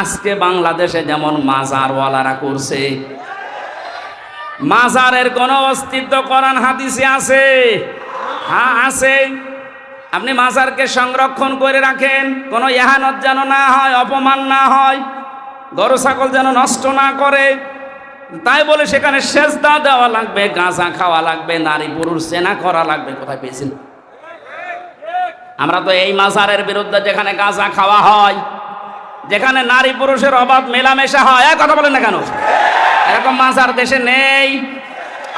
আজকে বাংলাদেশে যেমন মাজারওয়ালারা করছে, মাজারের কোনো অস্তিত্ব করান হাদিসে আছে? হ্যাঁ আছে। আপনি মাজারকে সংরক্ষণ করে রাখেন, কোনো এহানত যেন না হয়, অপমান না হয়, গরু, ছাগল যেন নষ্ট না করে, তাই বলে সেখানে সেজদা দেওয়া লাগবে, গাঁজা খাওয়া লাগবে, নারী পুরুষ সেনা করা লাগবে, কোথায় পেয়েছেন? আমরা তো এই মাজারের বিরুদ্ধে যেখানে গাঁজা খাওয়া হয় যেখানে নারী পুরুষের অবাধ মেলামেশা হয় কথা বলেন না কেন? এরকম মাছ আর দেশে নেই।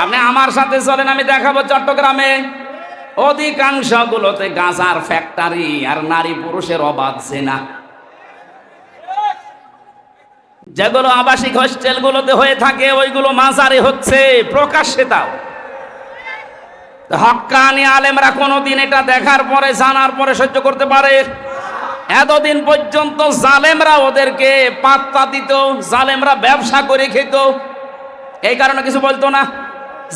আপনি আমার সাথে চলেন, আমি দেখাবো চট্টগ্রামে। অধিকাংশগুলোতে গাঁজার ফ্যাক্টরি আর নারী পুরুষের অবাধ সেনা যেগুলো আবাসিক হোস্টেলগুলোতে হয়ে থাকে, ওইগুলো মাজারে হচ্ছে, প্রকাশ্যে তাও। হক্কানি আলেমরা কোনোদিন এটা দেখার পরে, জানার পরে সহ্য করতে পারে। এতদিন পর্যন্ত জালেমরা ওদেরকে পাত্তা দিত, জালেমরা ব্যবসা করে খেত। এই কারণে কিছু বলতো না,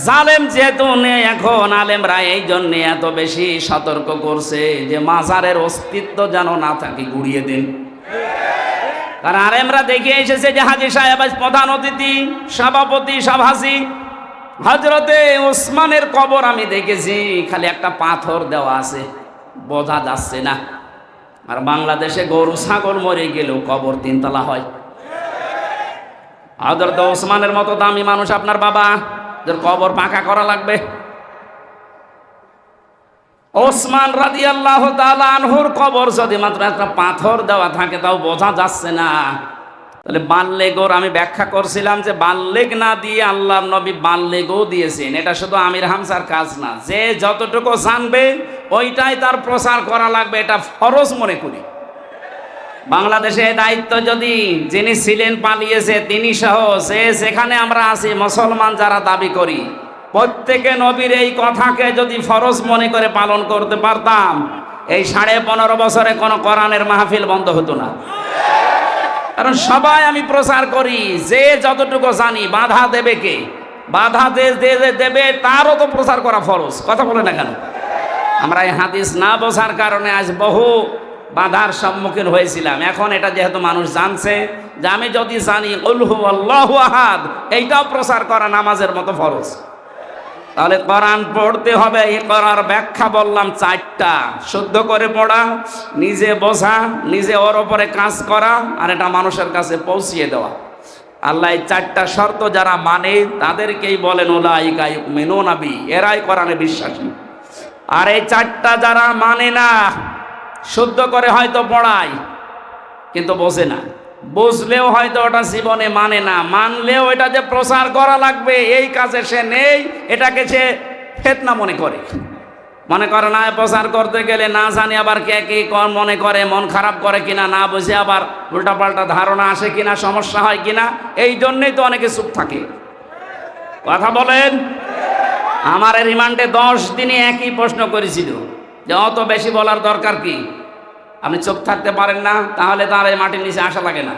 জালেম যেহেতু নেই এখন, আলেমরা এই জন্য এত বেশি সতর্ক করছে যে মাজারের অস্তিত্ব যেন না থাকে গুড়িয়ে দিন। কারণ আলেমরা দেখে এসেছে যে হাজি সাহেব প্রধান অতিথি, সভাপতি, সভাসী। হজরতে ওসমানের কবর আমি দেখেছি, খালি একটা পাথর দেওয়া আছে, বোঝা যাচ্ছে না। আর বাংলাদেশে গরু, ছাগল মরে গেলেও কবর তিনতলা হয়। হজরত ওসমানের মতো দামি মানুষ আপনার বাবা যার কবর পাকা করা লাগবে। ওসমান রাদি আল্লাহ আনহুর কবর যদি মাত্র একটা পাথর দেওয়া থাকে, তাও বোঝা যাচ্ছে না। তাহলে বাল্যেগোর আমি ব্যাখ্যা করছিলাম যে বাল্যেগ না দিয়ে আল্লাহ নবী বাল্যেগও দিয়েছেন, এটা শুধু আমির হামসার কাজ না। যে যতটুকু জানবে ওইটাই তার প্রচার করা লাগবে, এটা ফরজ মনে করি। বাংলাদেশে দায়িত্ব যদি যিনি ছিলেন পালিয়েছে, তিনি সহ সে সেখানে আমরা আছি, মুসলমান যারা দাবি করি, প্রত্যেকে নবীর এই কথাকে যদি ফরজ মনে করে পালন করতে পারতাম, এই সাড়ে পনেরো বছরে কোনো কোরআনের মাহফিল বন্ধ হতো না। কারণ সবাই আমি প্রচার করি, যে যতটুকু জানি, বাধা দেবে কে? বাধা দেবে, তারও তো প্রচার করা ফরজ। কথা বলে না কেন? আমরা এই হাদিস না বোঝার কারণে আজ বহু বাধার সম্মুখীন হয়েছিলাম। এখন এটা যেহেতু মানুষ জানছে যে আমি যদি জানি আহাদ এইটাও প্রচার করা নামাজের মতো ফরজ। তাহলে কোরআন পড়তে হবে, এই করার ব্যাখ্যা বললাম চারটা। শুদ্ধ করে পড়া, নিজে বোঝা, নিজে ওর ওপরে কাজ করা আর এটা মানুষের কাছে পৌঁছিয়ে দেওয়া। আল্লাহ এই চারটা শর্ত যারা মানে তাদেরকেই বলেন ওলাইকা মেনো নাবি এরাই কোরআনে বিশ্বাসী। আর এই চারটা যারা মানে না, শুদ্ধ করে হয়তো পড়ায়, কিন্তু বোঝে না। বুঝলেও হয়তো ওটা জীবনে মানে না। মানলেও এটা যে প্রচার করা লাগবে, এই কাজে সে নেই, এটাকে সে ফেতনা মনে করে। মনে করে না, প্রচার করতে গেলে না জানি আবার কে কি মনে করে, মন খারাপ করে কিনা, না বুঝে আবার উল্টাপাল্টা ধারণা আসে কিনা, সমস্যা হয় কিনা, এই জন্যই তো অনেকে চুপ থাকে। কথা বলেন? আমার রিমান্ডে দশ দিনে একই প্রশ্ন করেছিল যে অত বেশি বলার দরকার কি? আপনি চোখ থাকতে পারেন না, তাহলে তার এই মাটির নিচে আসা লাগে না।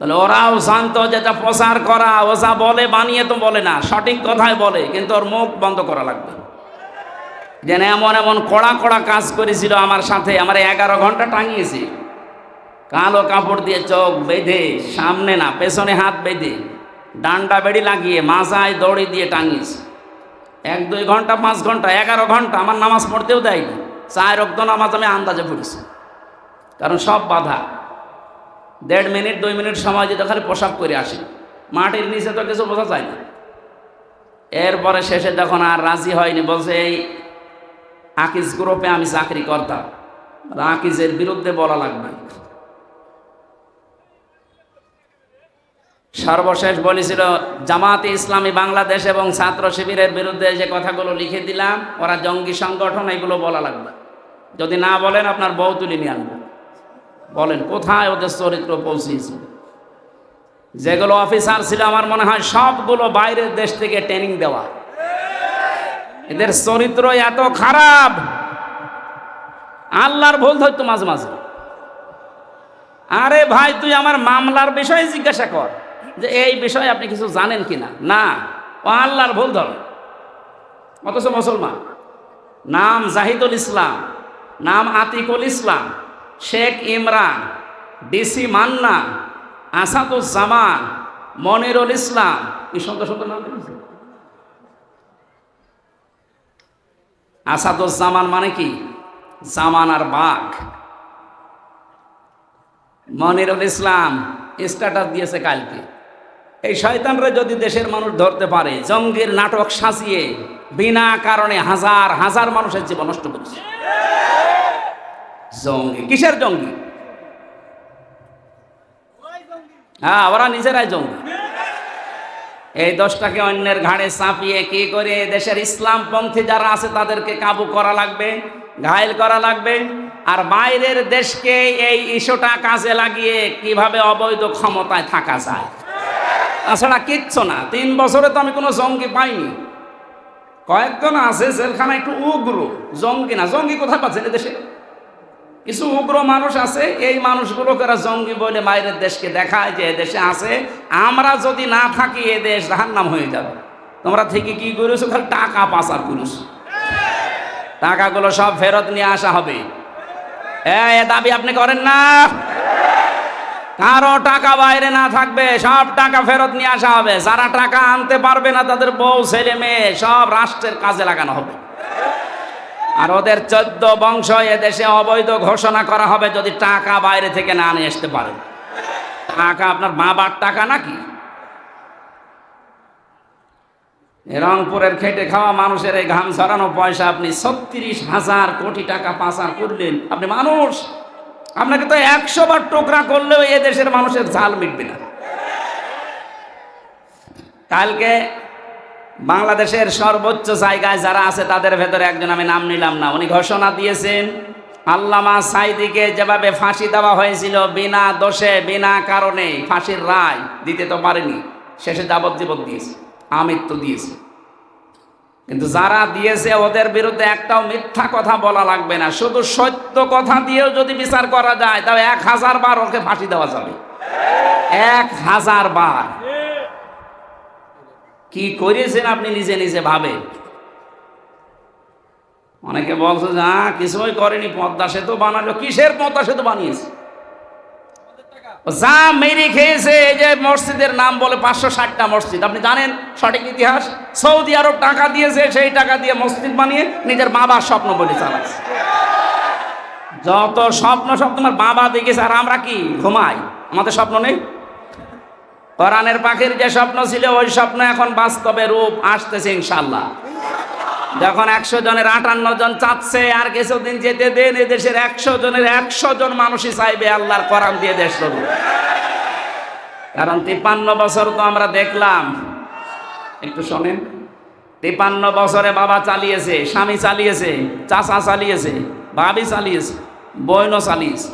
তাহলে ওরাও শান্ত যেটা প্রচার করা, ও যা বলে বানিয়ে তো বলে না, সঠিক কথায় বলে, কিন্তু ওর মুখ বন্ধ করা লাগবে। যেন এমন এমন কড়া কড়া কাজ করেছিল আমার সাথে, আমার এগারো ঘণ্টা টাঙিয়েছি। কালো কাপড় দিয়ে চোখ বেঁধে, সামনে না, পেছনে হাত বেঁধে। ডান্ডা বেড়ি লাগিয়ে মাজায় দড়ি দিয়ে টাঙিয়েছি এক, দুই ঘণ্টা, পাঁচ ঘণ্টা, এগারো ঘণ্টা আমার নামাজ পড়তেও দেয়নি। চার রক্ত নামাজ আমি আন্দাজে পড়েছি। কারণ সব বাধা। দেড় মিনিট, দুই মিনিট সময় দিতে খালি পোশাক করে আসি। মাটির নিচে তো কিছু বোঝা যায় না। এরপরে শেষে যখন আর রাজি হয়নি, বলছে, এই আকিজ গ্রুপে আমি চাকরি করতাম। আকিজের বিরুদ্ধে বলা লাগবে। সর্বশেষ বলেছিল, জামাতে ইসলামী বাংলাদেশ এবং ছাত্র শিবিরের বিরুদ্ধে যে কথাগুলো লিখে দিলাম, ওরা জঙ্গি সংগঠন, এগুলো বলা লাগবে। যদি না বলেন, আপনার বউ তুলে নিয়ে আনব বলেন, কোথায় ওদের চরিত্র পৌঁছিয়েছে যেগুলো অফিসার ছিল, আমার মনে হয় সবগুলো বাইরের দেশ থেকে ট্রেনিং দেওয়া। এদের চরিত্র এত খারাপ। আল্লাহর ভুল ধরতো মাঝে মাঝে। আরে ভাই, তুই আমার মামলার বিষয়ে জিজ্ঞাসা কর। যে এই বিষয়ে আপনি কিছু জানেন কিনা? না। না ও আল্লাহর ভুল ধর। অথচ মুসলমান। নাম জাহিদুল ইসলাম, নাম আতিকুল ইসলাম, শেখ ইমরান, ডিসি মান্না আসাদুজ্জামান মনিরুল ইসলাম। কি সুন্দর সুন্দর নাম আসাদুজ্জামান মানে কি? জামানার বাঘ। মনিরুল ইসলাম স্ট্যাটাস দিয়েছে কালকে। এই শয়তানরা যদি দেশের মানুষ ধরতে পারে, জঙ্গির নাটক সাজিয়ে বিনা কারণে হাজার হাজার মানুষের জীবন নষ্ট করছে। জঙ্গি, কিসের জঙ্গি? হ্যাঁ ওরা নিজেরাই জঙ্গি। এই দশটাকে অন্যের ঘাড়ে চাপিয়ে কি করে দেশের ইসলামপন্থী যারা আছে তাদেরকে কাবু করা লাগবে, ঘায়ল করা লাগবে? আর বাইরের দেশকে এই ইস্যুটা কাজে লাগিয়ে কীভাবে অবৈধ ক্ষমতায় থাকা যায়? তাছাড়া কিচ্ছু না। তিন বছরে তো আমি কোনো জঙ্গি পাইনি। কয়েকজন আছে জেলখানা একটু উগ্র। জঙ্গি না, জঙ্গি কোথায় পাচ্ছেন দেশে? কিছু উগ্র মানুষ আছে, এই মানুষগুলোকে জঙ্গি বলে বাইরের দেশকে দেখায় যে দেশে আছে। আমরা যদি না থাকি, এ দেশ নাম হয়ে যাবে। তোমরা থেকে কি করেছ? খালি টাকা পাচার করেছ। টাকাগুলো সব ফেরত নিয়ে আসা হবে। এ দাবি আপনি করেন না। কারও টাকা বাইরে না থাকবে, সব টাকা ফেরত নিয়ে আসা হবে। যারা টাকা আনতে পারবে না, তাদের বউ, ছেলে, মেয়ে, সব রাষ্ট্রের কাজে লাগানো হবে। আর ওদের চোদ্দ বংশ দেশে অবৈধ ঘোষণা করা হবে যদি টাকা বাইরে থেকে না নিয়ে আসতে পারে। টাকা আপনার বাবার টাকা নাকি? রংপুরের খেটে খাওয়া মানুষের এই ঘাম ছড়ানো পয়সা আপনি ছত্রিশ হাজার কোটি টাকা পাচার করলেন। আপনি মানুষ! আপনাকে তো একশো বার টোকরা করলেও এ দেশের মানুষের ঝাল মিটবে না। কালকে বাংলাদেশের সর্বোচ্চ জায়গায় যারা আছে, তাদের ভেতরে একজন আমি নাম নিলাম না। উনি ঘোষণা দিয়েছেন, আল্লামা সাইদিকে যেভাবে ফাঁসি দেওয়া হয়েছিল, বিনা দোষে, বিনা কারণে, ফাঁসির রায় দিতে তো পারেনি। শেষে যাবজ্জীবন দিয়েছে, আমৃত্যু দিয়েছে। কিন্তু যারা দিয়েছে ওদের বিরুদ্ধে একটাও মিথ্যা কথা বলা লাগবে না। শুধু সত্য কথা দিয়েও যদি বিচার করা যায় তবে এক হাজার বার ওকে ফাঁসি দেওয়া যাবে। এক হাজার বার। কি করেছেন আপনি নিজে নিজে ভাবে? অনেকে বলছে, যে, কিছুই করেনি, পদ্মা সেতু বানালো। কিসের পদ্মা সেতু বানিয়েছে? যা মেরে খেয়েছে, এই যে মসজিদের নাম বলে পাঁচশো ষাটটা মসজিদ। আপনি জানেন সঠিক ইতিহাস? সৌদি আরব টাকা দিয়েছে, সেই টাকা দিয়ে মসজিদ বানিয়ে নিজের বাবার স্বপ্ন বলে চালাচ্ছে। যত স্বপ্ন সব তোমার বাবা দেখেছে, আর আমরা কি? ঘুমাই। আমাদের স্বপ্ন নেই? কোরআনের পাখির যে স্বপ্ন ছিল, ওই স্বপ্ন এখন বাস্তবে রূপ আসতেছে ইনশাল্লাহ যখন একশো জনের আটান্ন জন চাচ্ছে, আর কিছুদিন যেতে দেন দেশের একশো জনের একশো জন মানুষই চাইবে আল্লাহর কোরআন দিয়ে দেশ চলুক কারণ তিপ্পান্ন বছর তো আমরা দেখলাম। একটু শোনেন। তিপ্পান্ন বছরে বাবা চালিয়েছে, স্বামী চালিয়েছে, চাচা চালিয়েছে, ভাবি চালিয়েছে বইনও চালিয়েছে।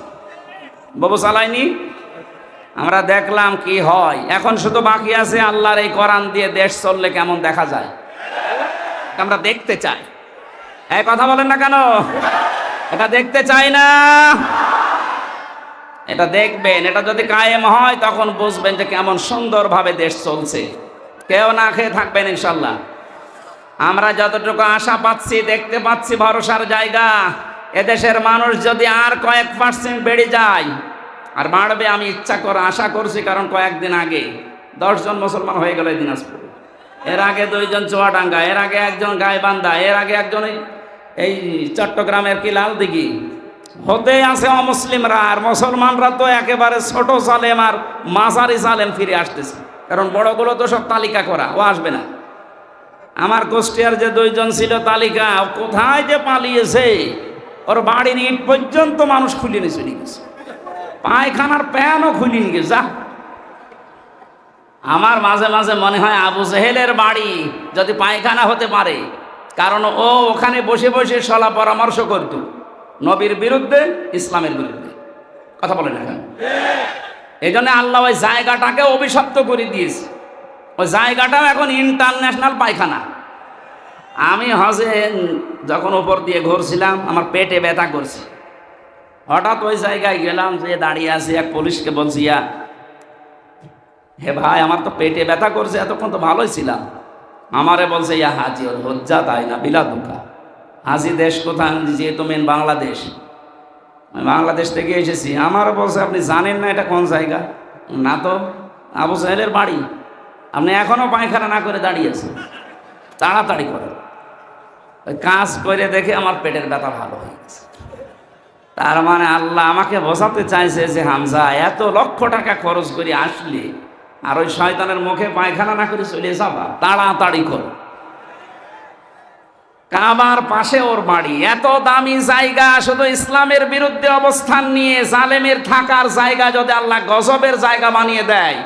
বাবু চালায়নি? আমরা দেখলাম কি হয়। এখন শুধু বাকি আছে আল্লাহর এই কোরআন দিয়ে দেশ চললে কেমন দেখা যায়? আমরা দেখতে চাই। এই কথা বলেন না কেন? এটা দেখতে চাই না। এটা দেখবেন, এটা যদি কায়েম হয়, তখন বুঝবেন যে কেমন সুন্দরভাবে দেশ চলছে। কেউ না খেয়ে থাকবেন ইনশাল্লাহ। আমরা যতটুকু আশা পাচ্ছি, দেখতে পাচ্ছি ভরসার জায়গা। এদেশের মানুষ যদি আর কয়েক পার্সেন্ট বেড়ে যায়, আর বাড়বে, আমি ইচ্ছা করে আশা করছি, কারণ কয়েকদিন আগে দশজন মুসলমান হয়ে গেল দিনাজপুর। এর আগে দুইজন চুয়াডাঙ্গা, এর আগে একজন গাইবান্ধা, এর আগে একজন এই- চট্টগ্রামের কি লাল দিঘি হতে আছে অমুসলিমরা আর মুসলমানরা তো একেবারে ছোট সালেম আর মাঝারি সালেম ফিরে আসতেছে। কারণ বড়গুলো তো সব তালিকা করা, ও আসবে না। আমার গোষ্ঠীর যে দুইজন ছিল তালিকা কোথায় যে পালিয়েছে? ওর বাড়ির ইট পর্যন্ত মানুষ খুলে নিয়ে চলে গেছে। পায়খানার প্যানও খুলে নিয়ে গেছে, যা আমার মাঝে মাঝে মনে হয় আবু জেহেলের বাড়ি যদি পায়খানা হতে পারে। কারণ ও ওখানে বসে বসে সলা পরামর্শ করত। নবীর বিরুদ্ধে, ইসলামের বিরুদ্ধে। কথা বলেন এখন। এই জন্য আল্লাহ ওই জায়গাটাকে অভিশপ্ত করে দিয়েছে। ওই জায়গাটাও এখন ইন্টারন্যাশনাল পায়খানা। আমি হজে যখন ওপর দিয়ে ঘুরছিলাম, আমার পেটে ব্যথা করছে। হঠাৎ ওই জায়গায় গেলাম, যে দাঁড়িয়ে আছে এক পুলিশকে বলছি, ইয়া হে ভাই, আমার তো পেটে ব্যথা করছে, এতক্ষণ তো ভালোই ছিলাম। আমারে বলছে, ইয়া হাজি ওর হজ্জা তাই না? বিলা দুঃখা হাজি দেশ কোথায়? যেহেতু মেন বাংলাদেশ। আমি বাংলাদেশ থেকে এসেছি। আমার বলছে, আপনি জানেন না এটা কোন জায়গা? না তো, আবু সাহেলের বাড়ি। আপনি এখনও পায়খানা না করে দাঁড়িয়ে আছেন। তাড়াতাড়ি করে ওই কাজ করে দেখে আমার পেটের ব্যথা ভালো হয়ে গেছে। তার মানে আল্লাহ আমাকে বোঝাতে চাইছে যে হামজা, এত লক্ষ টাকা খরচ করে আসলে আর ওই শয়তানের মুখে পায়খানা না করে চলে যাবা, তাড়াতাড়ি করো। কাবার পাশে ওর বাড়ি, এত দামি জায়গা, শুধু ইসলামের বিরুদ্ধে অবস্থান নিয়ে জালেমের থাকার জায়গা যদি আল্লাহ গজবের জায়গা বানিয়ে দেয়,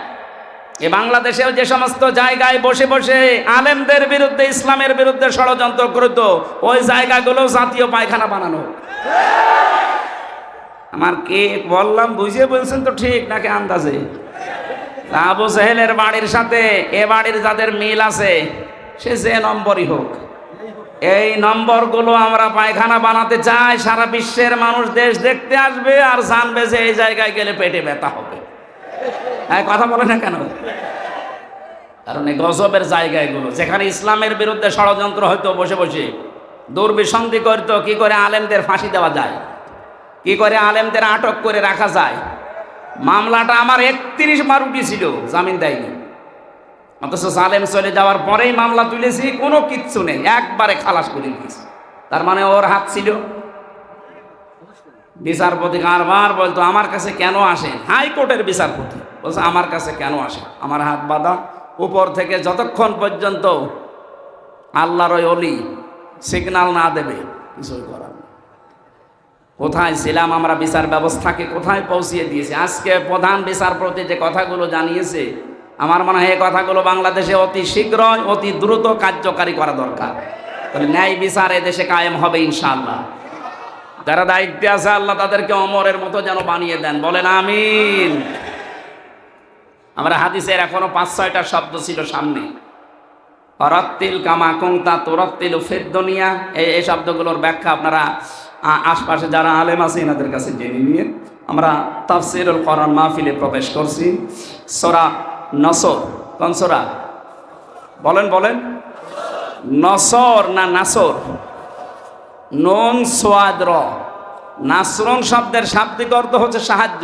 এ বাংলাদেশেও যে সমস্ত জায়গায় বসে বসে আলেমদের বিরুদ্ধে, ইসলামের বিরুদ্ধে ষড়যন্ত্র করত, ওই জায়গাগুলো জাতীয় পায়খানা বানানো। আমার কে বললাম, বুঝিয়ে বলছেন তো ঠিক নাকি আন্দাজে? আবু সাহেলের বাড়ির সাথে, এ বাড়ির যাদের মিল আছে, সে যে নম্বরই হোক। এই নম্বরগুলো আমরা পায়খানা বানাতে চাই, সারা বিশ্বের মানুষ দেশ দেখতে আসবে আর জানবে যে এই জায়গায় গেলে পেটে ব্যথা হবে। হ্যাঁ কথা বলে না কেন? কারণ এই গজবের জায়গা এগুলো যেখানে ইসলামের বিরুদ্ধে ষড়যন্ত্র হয়তো বসে বসে, দুর্বিসন্ধি করতো, কি করে আলেমদের ফাঁসি দেওয়া যায়? কি করে আলেমদের আটক করে রাখা যায়? মামলাটা আমার একত্রিশ বার উঠেছিল, জামিন দেয়নি। অথচ সালেম চলে যাওয়ার পরেই মামলা তুলেছি, কোনো কিচ্ছু নেই, একবারে খালাস করে দিয়েছি। তার মানে ওর হাত ছিল। বিচারপতি কারবার বলতো, আমার কাছে কেন আসেন? হাইকোর্টের বিচারপতি বলছে, আমার কাছে কেন আসে আমার হাত বাঁধা উপর থেকে যতক্ষণ পর্যন্ত আল্লাহর ওই অলি সিগনাল না দেবে, কিছুই করার। কোথায় ছিলাম আমরা বিচার ব্যবস্থাকে কোথায় পৌঁছিয়ে দিয়েছি? আজকে প্রধান বিচারপতি যে কথাগুলো জানিয়েছে, আমার মনে হয় এই কথাগুলো বাংলাদেশে অতি শীঘ্রই অতি দ্রুত কার্যকারী করা দরকার। তাহলে ন্যায় বিচার এদেশে কায়েম হবে ইনশাআল্লাহ। যারা দায়িত্বে আছে, আল্লাহ তাদেরকে অমরের মতো যেন বানিয়ে দেন। বলেন আমিন। আমরা হাদিসের এখনও পাঁচ, ছয়টা শব্দ ছিল সামনে। রত্তিল কামা কুংতা তোরত্তিল ফেদ্দনিয়া এই এই শব্দগুলোর ব্যাখ্যা আপনারা আশপাশে যারা আলেম আছে, এনাদের কাছে জেনে নিয়ে আমরা তাফসিরুল কোরআন মাহফিলে প্রবেশ করছি। সরা নসর, কোন সোরা? বলেন বলেন। নসর না নাসর? নন র। নাসরন শব্দের শাব্দিক অর্থ হচ্ছে সাহায্য।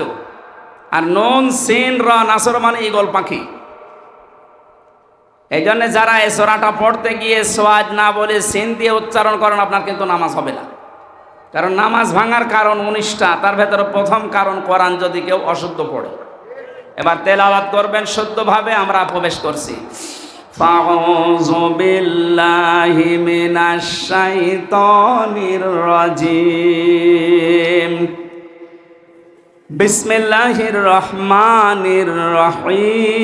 আর নন, সেন, র, নাসর মানে ইগল পাখি। এই জন্য যারা এই সোরাটা পড়তে গিয়ে সোয়াদ না বলে সেন দিয়ে উচ্চারণ করেন, আপনার কিন্তু নামাজ হবে না। কারণ নামাজ ভাঙার কারণ উনিশটা তার ভেতরে প্রথম কারণ কোরআন যদি কেউ অশুদ্ধ পড়ে এবার তেলাওয়াত করবেন শুদ্ধভাবে আমরা প্রবেশ করছি فأعوذ بالله من الشيطان الرجيم بسم الله الرحمن الرحيم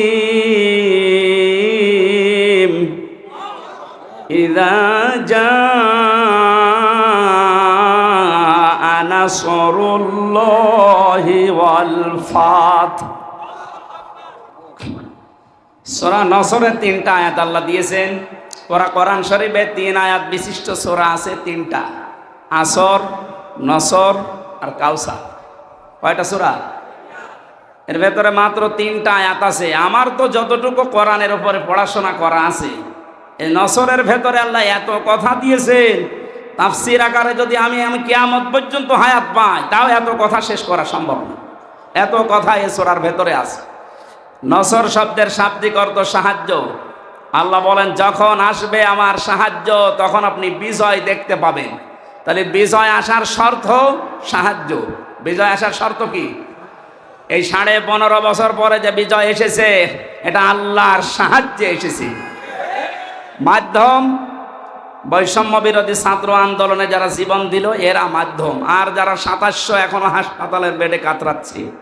إذا جاء নাসরুল্লাহি ওয়াল ফাত। সোরা নসরের তিনটা আয়াত আল্লাহ দিয়েছেন। ওরা কোরআন শরীফে তিন আয়াত বিশিষ্ট সোরা আছে, তিনটা। আসর, নসর আর কাউসা কয়টা সোরা? এর ভেতরে মাত্র তিনটা আয়াত আছে। আমার তো যতটুকু কোরআনের উপরে পড়াশোনা করা আছে, এই নসরের ভেতরে আল্লাহ এত কথা দিয়েছেন। তাফসির আকারে যদি আমি আমি কেয়ামত পর্যন্ত হায়াত পাই, তাও এত কথা শেষ করা সম্ভব না। এত কথা এ সোরার ভেতরে আছে। নসর শব্দের শাব্দিক অর্থ সাহায্য। আল্লাহ বলেন, যখন আসবে আমার সাহায্য, তখন আপনি বিজয় দেখতে পাবেন। তাহলে বিজয় আসার শর্ত সাহায্য। বিজয় আসার শর্ত কি? এই সাড়ে পনেরো বছর পরে যে বিজয় এসেছে, এটা আল্লাহর সাহায্যে এসেছে। মাধ্যম বৈষম্য বিরোধী ছাত্র আন্দোলনে যারা জীবন দিল, এরা মাধ্যম। আর যারা সাতাশশো এখনও হাসপাতালের বেডে কাতরাচ্ছি।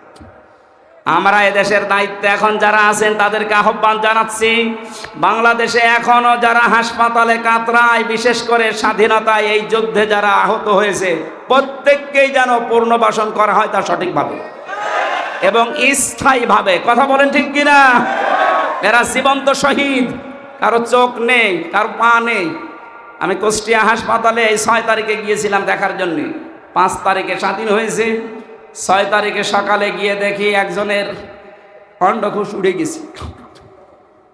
আমরা এদেশের দায়িত্বে এখন যারা আছেন, তাদেরকে আহ্বান জানাচ্ছি, বাংলাদেশে এখনও যারা হাসপাতালে কাতরায়, বিশেষ করে স্বাধীনতায় এই যুদ্ধে যারা আহত হয়েছে, প্রত্যেককেই যেন পুনর্বাসন করা হয় তা সঠিকভাবে। এবং স্থায়ীভাবে। কথা বলেন ঠিক কিনা? এরা জীবন্ত শহীদ। কারও চোখ নেই, কারও পা নেই। আমি কুষ্টিয়া হাসপাতালে এই ছয় তারিখে গিয়েছিলাম দেখার জন্য। পাঁচ তারিখে স্বাধীন হয়েছে। ছয় তারিখে সকালে গিয়ে দেখি একজনের খণ্ডঘুষ উড়ে গেছে।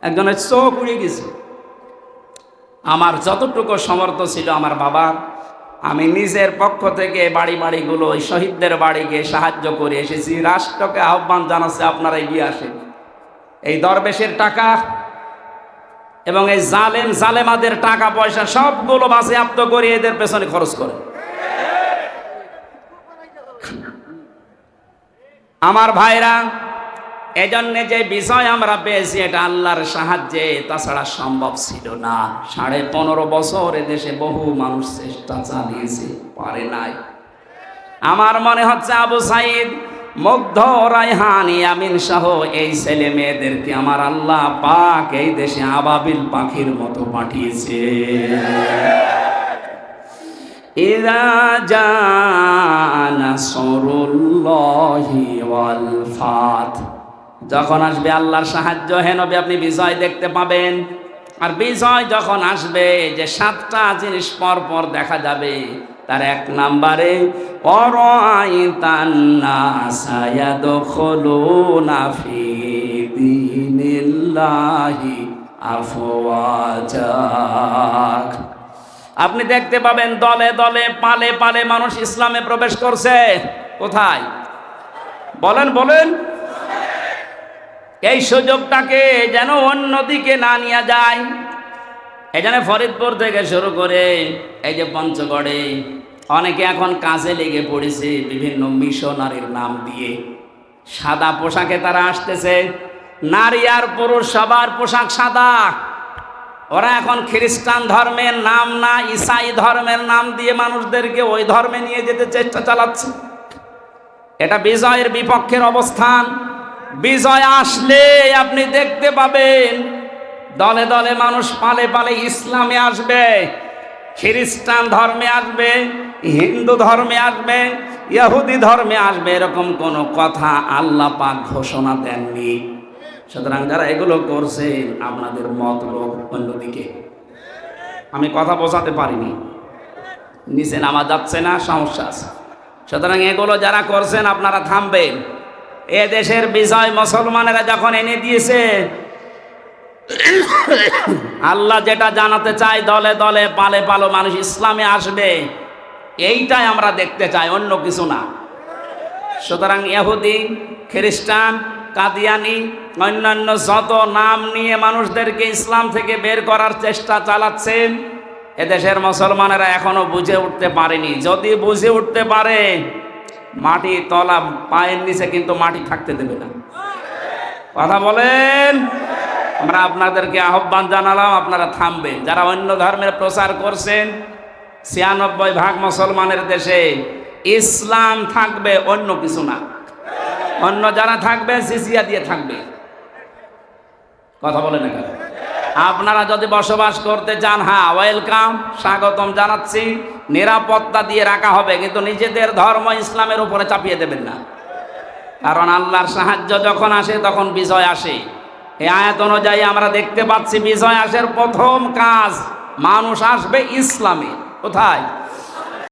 একজনের চোখ উড়ে গেছে। আমার যতটুকু সমর্থ ছিল আমার বাবার আমি নিজের পক্ষ থেকে বাড়ি বাড়িগুলো, ওই শহীদদের বাড়িকে সাহায্য করে এসেছি। রাষ্ট্রকে আহ্বান জানাচ্ছে, আপনারা এগিয়ে আসেন। এই দরবেশের টাকা এবং এই জালেম জালেমাদের টাকা পয়সা সবগুলো বাজেয়াপ্ত করে এদের পেছনে খরচ করে। আমার ভাইরা, এজন্য যে বিষয় আমরা পেয়েছি, এটা আল্লাহর সাহায্যে, তাছাড়া সম্ভব ছিল না। সাড়ে পনেরো বছর দেশে বহু মানুষ চেষ্টা চালিয়েছে, পারে নাই। আমার মনে হচ্ছে আবু সাইদ মুগ্ধ রায়হানি আমিন সহ এই ছেলে মেয়েদেরকে আমার আল্লাহ পাক এই দেশে আবাবিল পাখির মতো পাঠিয়েছে إذا جاء نصر الله والفتح যখন আসবে আল্লাহর সাহায্য হেন হবে আপনি বিজয় দেখতে পাবেন আর বিজয় যখন আসবে যে সাতটা জিনিস পর পর দেখা যাবে তার এক নাম্বারে আপনি দেখতে পাবেন দলে দলে, পালে পালে মানুষ ইসলামে প্রবেশ করছে। কোথায়? বলেন বলেন। এই সুযোগটাকে যেন অন্যদিকে না নিয়ে যায়। জন্য ফরিদপুর থেকে শুরু করে এই যে পঞ্চগড়ে অনেকে এখন কাজে লেগে পড়েছে বিভিন্ন মিশনারির নাম দিয়ে। সাদা পোশাকে তারা আসতেছে। নারী আর পুরুষ, সবার পোশাক সাদা। ওরা এখন খ্রিস্টান ধর্মের নাম না, ইসাই ধর্মের নাম দিয়ে মানুষদেরকে ওই ধর্মে নিয়ে যেতে চেষ্টা চালাচ্ছে। এটা বিজয়ের বিপক্ষের অবস্থান। বিজয় আসলে আপনি দেখতে পাবেন দলে দলে মানুষ পালে পালে ইসলামে আসবে, খ্রিস্টান ধর্মে আসবে, হিন্দু ধর্মে আসবে, ইহুদি ধর্মে আসবে, এরকম কোনো কথা আল্লাহ পাক ঘোষণা দেননি। সুতরাং যারা এগুলো করছেন, আপনাদের মত লোক অন্যদিকে। আমি কথা বোঝাতে পারিনি। নিচে নামা যাচ্ছে না, সমস্যা আছে। সুতরাং এগুলো যারা করছেন, আপনারা থামবেন। এ দেশের বিজয় মুসলমানেরা যখন এনে দিয়েছে আল্লাহ যেটা জানাতে চায় দলে দলে পালে পালো মানুষ ইসলামে আসবে, এইটাই আমরা দেখতে চাই, অন্য কিছু না। সুতরাং ইহুদি, খ্রিস্টান, কাদিয়ানি, অন্যান্য যত নাম নিয়ে মানুষদেরকে ইসলাম থেকে বের করার চেষ্টা চালাচ্ছেন এদেশের মুসলমানেরা এখনও বুঝে উঠতে পারেনি। যদি বুঝে উঠতে পারে, মাটি তলা পায়ের নিচে কিন্তু মাটি থাকতে দেবে না। কথা বলেন? আমরা আপনাদেরকে আহ্বান জানালাম, আপনারা থামবেন। যারা অন্য ধর্মের প্রচার করছেন, ছিয়ানব্বই ভাগ মুসলমানের দেশে ইসলাম থাকবে, অন্য কিছু না। অন্য যারা থাকবে, সিসিয়া দিয়ে থাকবে। কথা বলে না কেন? আপনারা যদি বসবাস করতে চান হ্যাঁ ওয়েলকাম, স্বাগতম জানাচ্ছি। নিরাপত্তা দিয়ে রাখা হবে, কিন্তু নিজেদের ধর্ম ইসলামের উপরে চাপিয়ে দেবেন না। কারণ আল্লাহর সাহায্য যখন আসে, তখন বিজয় আসে। এই আয়াত অনুযায়ী আমরা দেখতে পাচ্ছি বিজয় আসার প্রথম কাজ মানুষ আসবে ইসলামে। কোথায়?